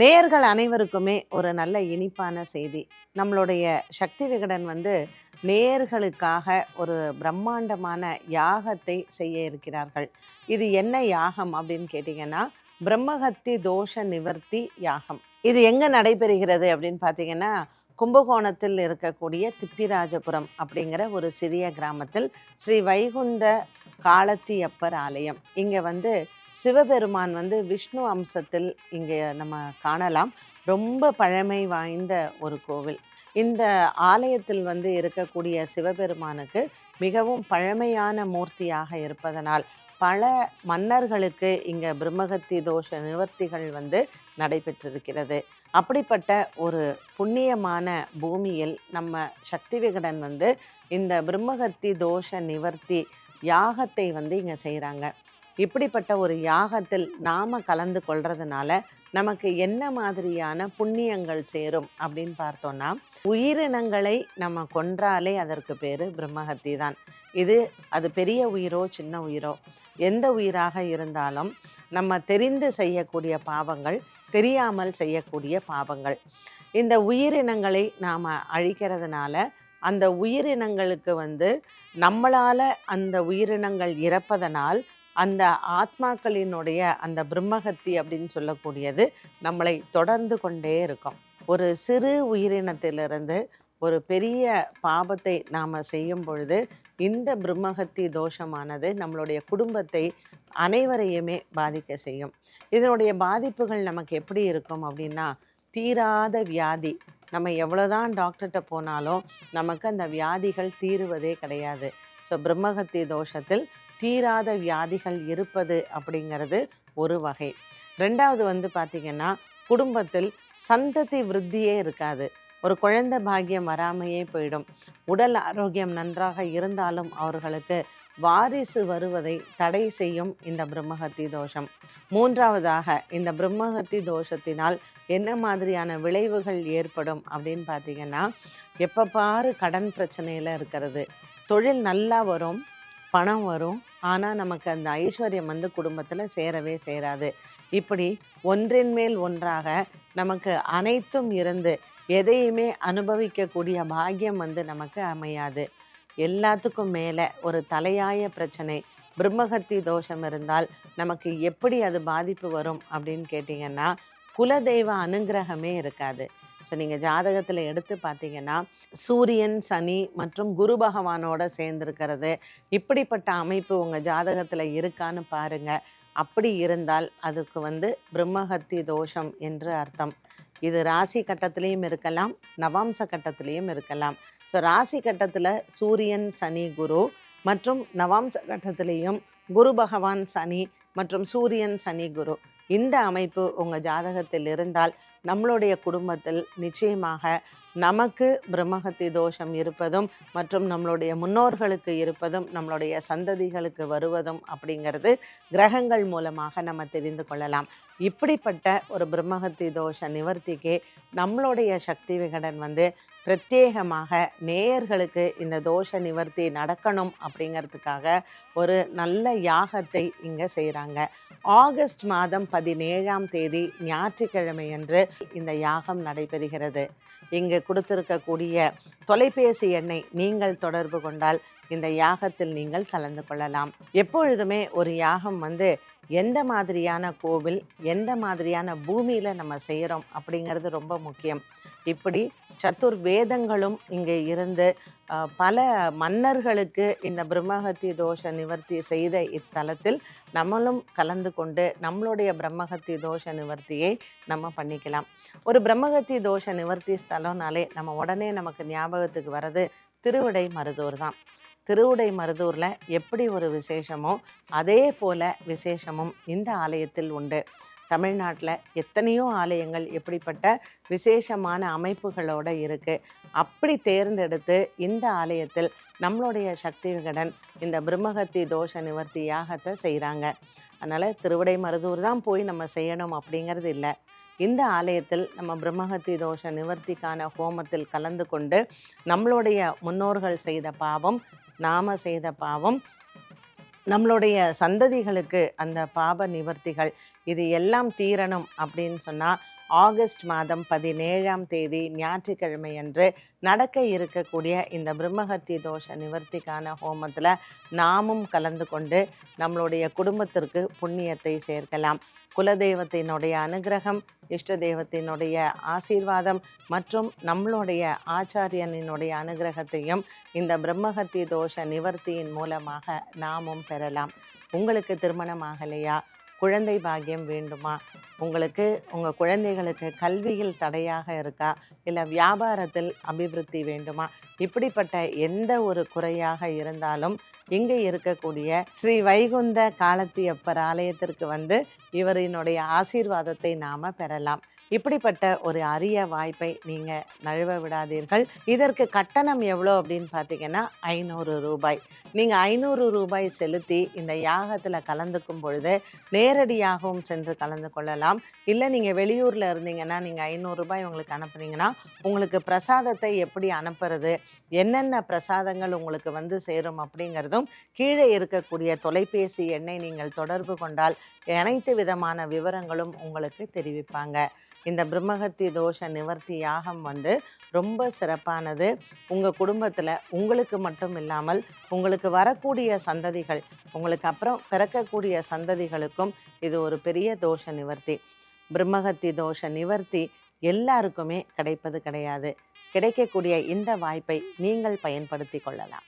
நேயர்கள் அனைவருக்குமே ஒரு நல்ல இனிப்பான செய்தி. நம்மளுடைய சக்தி விகடன் வந்து நேயர்களுக்காக ஒரு பிரம்மாண்டமான யாகத்தை செய்ய இருக்கிறார்கள். இது என்ன யாகம் அப்படின்னு கேட்டிங்கன்னா பிரம்மஹத்தி தோஷ நிவர்த்தி யாகம். இது எங்கே நடைபெறுகிறது அப்படின்னு பார்த்தீங்கன்னா கும்பகோணத்தில் இருக்கக்கூடிய திப்பிராஜபுரம் அப்படிங்கிற ஒரு சிறிய கிராமத்தில் ஸ்ரீ வைகுந்த காலத்தியப்பர் ஆலயம். இங்கே வந்து சிவபெருமான் வந்து விஷ்ணு அம்சத்தில் இங்கே நம்ம காணலாம். ரொம்ப பழமை வாய்ந்த ஒரு கோவில். இந்த ஆலயத்தில் வந்து இருக்கக்கூடிய சிவபெருமானுக்கு மிகவும் பழமையான மூர்த்தியாக இருப்பதனால் பல மன்னர்களுக்கு இங்கே பிரம்மகத்தி தோஷ நிவர்த்திகள் வந்து நடைபெற்றிருக்கிறது. அப்படிப்பட்ட ஒரு புண்ணியமான பூமியில் நம்ம சக்தி விகடன் வந்து இந்த பிரம்மகத்தி தோஷ நிவர்த்தி யாகத்தை வந்து இங்கே செய்கிறாங்க. இப்படிப்பட்ட ஒரு யாகத்தில் நாம் கலந்து கொள்றதுனால நமக்கு என்ன மாதிரியான புண்ணியங்கள் சேரும் அப்படின்னு பார்த்தோன்னா உயிரினங்களை நம்ம கொன்றாலே அதற்கு பேர் பிரம்மஹத்தி தான். இது அது பெரிய உயிரோ சின்ன உயிரோ எந்த உயிராக இருந்தாலும் நம்ம தெரிந்து செய்யக்கூடிய பாவங்கள் தெரியாமல் செய்யக்கூடிய பாவங்கள். இந்த உயிரினங்களை நாம் அழிக்கிறதுனால அந்த உயிரினங்களுக்கு வந்து நம்மளால் அந்த உயிரினங்கள் இறப்பதனால் அந்த ஆத்மாக்களினுடைய அந்த பிரம்மகத்தி அப்படின்னு சொல்லக்கூடியது நம்மளை தொடர்ந்து கொண்டே இருக்கும். ஒரு சிறு உயிரினத்திலிருந்து ஒரு பெரிய பாபத்தை நாம் செய்யும் பொழுது இந்த பிரம்மகத்தி தோஷமானது நம்மளுடைய குடும்பத்தை அனைவரையுமே பாதிக்க செய்யும். இதனுடைய பாதிப்புகள் நமக்கு எப்படி இருக்கும் அப்படின்னா தீராத வியாதி. நம்ம எவ்வளோதான் டாக்டர்கிட்ட போனாலும் நமக்கு அந்த வியாதிகள் தீருவதே கிடையாது. ஸோ பிரம்மகத்தி தோஷத்தில் தீராத வியாதிகள் இருப்பது அப்படிங்கிறது ஒரு வகை. ரெண்டாவது வந்து பார்த்திங்கன்னா குடும்பத்தில் சந்ததி விருத்தியே இருக்காது. ஒரு குழந்தை பாக்கியம் வராமையே போயிடும். உடல் ஆரோக்கியம் நன்றாக இருந்தாலும் அவர்களுக்கு வாரிசு வருவதை தடை செய்யும் இந்த பிரம்மஹத்தி தோஷம். மூன்றாவதாக இந்த பிரம்மஹத்தி தோஷத்தினால் என்ன மாதிரியான விளைவுகள் ஏற்படும் அப்படின்னு பார்த்தீங்கன்னா எப்போ பாரு கடன் பிரச்சனையில் இருக்கிறது. தொழில் நல்லா வரும் பணம் வரும். ஆனால் நமக்கு அந்த ஐஸ்வர்யம் வந்து குடும்பத்தில் சேரவே சேராது. இப்படி ஒன்றின் மேல் ஒன்றாக நமக்கு அனைத்தும் இருந்து எதையுமே அனுபவிக்கக்கூடிய பாக்கியம் வந்து நமக்கு அமையாது. எல்லாத்துக்கும் மேலே ஒரு தலையாய பிரச்சனை பிரம்மகத்தி தோஷம் இருந்தால் நமக்கு எப்படி அது பாதிப்பு வரும் அப்படின்னு கேட்டிங்கன்னா குலதெய்வ அனுகிரகமே இருக்காது. ஸோ நீங்கள் ஜாதகத்தில் எடுத்து பார்த்தீங்கன்னா சூரியன் சனி மற்றும் குரு பகவானோட சேர்ந்துருக்கிறது. இப்படிப்பட்ட அமைப்பு உங்கள் ஜாதகத்தில் இருக்கான்னு பாருங்கள் அப்படி இருந்தால் அதுக்கு வந்து பிரம்மஹத்தி தோஷம் என்று அர்த்தம். இது ராசி கட்டத்திலையும் இருக்கலாம் நவாம்ச கட்டத்திலையும் இருக்கலாம். ஸோ ராசி கட்டத்தில் சூரியன் சனி குரு மற்றும் நவாம்ச கட்டத்திலையும் குரு பகவான் சனி மற்றும் சூரியன் சனி குரு. இந்த அமைப்பு உங்கள் ஜாதகத்தில் இருந்தால் நம்மளுடைய குடும்பத்தில் நிச்சயமாக நமக்கு பிரம்மகத்தி தோஷம் இருப்பதும் மற்றும் நம்மளுடைய முன்னோர்களுக்கு இருப்பதும் நம்மளுடைய சந்ததிகளுக்கு வருவதும் அப்படிங்கிறது கிரகங்கள் மூலமாக நம்ம தெரிந்து கொள்ளலாம். இப்படிப்பட்ட ஒரு பிரம்மகத்தி தோஷ நிவர்த்திக்கு நம்மளுடைய சக்தி விகடன் வந்து பிரத்யேகமாக நேயர்களுக்கு இந்த தோஷ நிவர்த்தி நடக்கணும் அப்படிங்கிறதுக்காக ஒரு நல்ல யாகத்தை இங்கே செய்கிறாங்க ஆகஸ்ட் மாதம் பதினேழாம் தேதி ஞாயிற்றுக்கிழமை அன்று இந்த யாகம் நடைபெறுகிறது. இங்கு கொடுத்திருக்கக்கூடிய தொலைபேசி எண்ணை நீங்கள் தொடர்பு கொண்டால் இந்த யாகத்தில் நீங்கள் கலந்து கொள்ளலாம். எப்பொழுதுமே ஒரு யாகம் வந்து எந்த மாதிரியான கோவில் எந்த மாதிரியான பூமியில் நம்ம செய்கிறோம் அப்படிங்கிறது ரொம்ப முக்கியம். இப்படி சத்துர் வேதங்களும் இங்கே இருந்து பல மன்னர்களுக்கு இந்த பிரம்மஹத்தி தோஷ நிவர்த்தி செய்த இத்தலத்தில் நம்மளும் கலந்து கொண்டு நம்மளுடைய பிரம்மஹத்தி தோஷ நிவர்த்தியை நம்ம பண்ணிக்கலாம். ஒரு பிரம்மஹத்தி தோஷ நிவர்த்தி ஸ்தலம்னாலே நம்ம உடனே நமக்கு ஞாபகத்துக்கு வர்றது திருவிடை மருதூர் தான். திருவிடை மருதூரில் எப்படி ஒரு விசேஷமோ அதே போல விசேஷமும் இந்த ஆலயத்தில் உண்டு. தமிழ்நாட்டில் எத்தனையோ ஆலயங்கள் எப்படிப்பட்ட விசேஷமான அமைப்புகளோடு இருக்குது அப்படி தேர்ந்தெடுத்து இந்த ஆலயத்தில் நம்மளுடைய சக்தி விகடன் இந்த பிரம்மகத்தி தோஷ நிவர்த்தி யாகத்தை செய்கிறாங்க அதனால் திருவிடை மருதூர் தான் போய் நம்ம செய்யணும் அப்படிங்கிறது இல்லை. இந்த ஆலயத்தில் நம்ம பிரம்மஹத்தி தோஷ நிவர்த்திக்கான ஹோமத்தில் கலந்து கொண்டு நம்மளுடைய முன்னோர்கள் செய்த பாவம் நாம செய்த பாவம் நம்மளுடைய சந்ததிகளுக்கு அந்த பாப நிவர்த்திகள் இது எல்லாம் தீரணும் அப்படின்னு சொன்னால் ஆகஸ்ட் மாதம் பதினேழாம் தேதி ஞாயிற்றுக்கிழமை அன்று நடக்க இருக்கக்கூடிய இந்த பிரம்மஹத்தி தோஷ நிவர்த்திக்கான ஹோமத்தில் நாமும் கலந்து கொண்டு நம்மளுடைய குடும்பத்திற்கு புண்ணியத்தை சேர்க்கலாம். குலதெய்வத்தினுடைய அனுகிரகம் இஷ்ட தெய்வத்தினுடைய ஆசீர்வாதம் மற்றும் நம்மளுடைய ஆச்சாரியனினுடைய அனுகிரகத்தையும் இந்த பிரம்மஹத்தி தோஷ நிவர்த்தியின் மூலமாக நாமும் பெறலாம். உங்களுக்கு திருமணம் ஆகலையா? குழந்தை பாக்கியம் வேண்டுமா? உங்களுக்கு உங்கள் குழந்தைகளுக்கு கல்வியில் தடையாக இருக்கா? இல்லை வியாபாரத்தில் அபிவிருத்தி வேண்டுமா? இப்படிப்பட்ட எந்த ஒரு குறையாக இருந்தாலும் இங்கே இருக்கக்கூடிய ஸ்ரீ வைகுந்த காலத்தியப்பர் ஆலயத்திற்கு வந்து இவரினுடைய ஆசீர்வாதத்தை நாம் பெறலாம். இப்படிப்பட்ட ஒரு அரிய வாய்ப்பை நீங்கள் நழுவ விடாதீர்கள். இதற்கு கட்டணம் எவ்வளோ அப்படின்னு பார்த்தீங்கன்னா ஐநூறு ரூபாய். நீங்கள் ஐநூறு ரூபாய் செலுத்தி இந்த யாகத்தில் கலந்துக்கும் பொழுது நேரடியாகவும் சென்று கலந்து கொள்ளலாம். இல்லை நீங்கள் வெளியூரில் இருந்தீங்கன்னா நீங்கள் ஐநூறு ரூபாய் உங்களுக்கு அனுப்புனீங்கன்னா உங்களுக்கு பிரசாதத்தை எப்படி அனுப்புறது என்னென்ன பிரசாதங்கள் உங்களுக்கு வந்து சேரும் அப்படிங்கிறதும் கீழே இருக்கக்கூடிய தொலைபேசி எண்ணை நீங்கள் தொடர்பு கொண்டால் அனைத்து விதமான விவரங்களும் உங்களுக்கு தெரிவிப்பாங்க. இந்த பிரம்மஹத்தி தோஷ நிவர்த்தி யாகம் வந்து ரொம்ப சிறப்பானது. உங்கள் குடும்பத்தில் உங்களுக்கு மட்டும் இல்லாமல் உங்களுக்கு வரக்கூடிய சந்ததிகள் உங்களுக்கு அப்புறம் பிறக்கக்கூடிய சந்ததிகளுக்கும் இது ஒரு பெரிய தோஷ நிவர்த்தி. பிரம்மஹத்தி தோஷ நிவர்த்தி எல்லாருக்குமே கிடைப்பது கிடையாது. கிடைக்கக்கூடிய இந்த வாய்ப்பை நீங்கள் பயன்படுத்தி கொள்ளலாம்.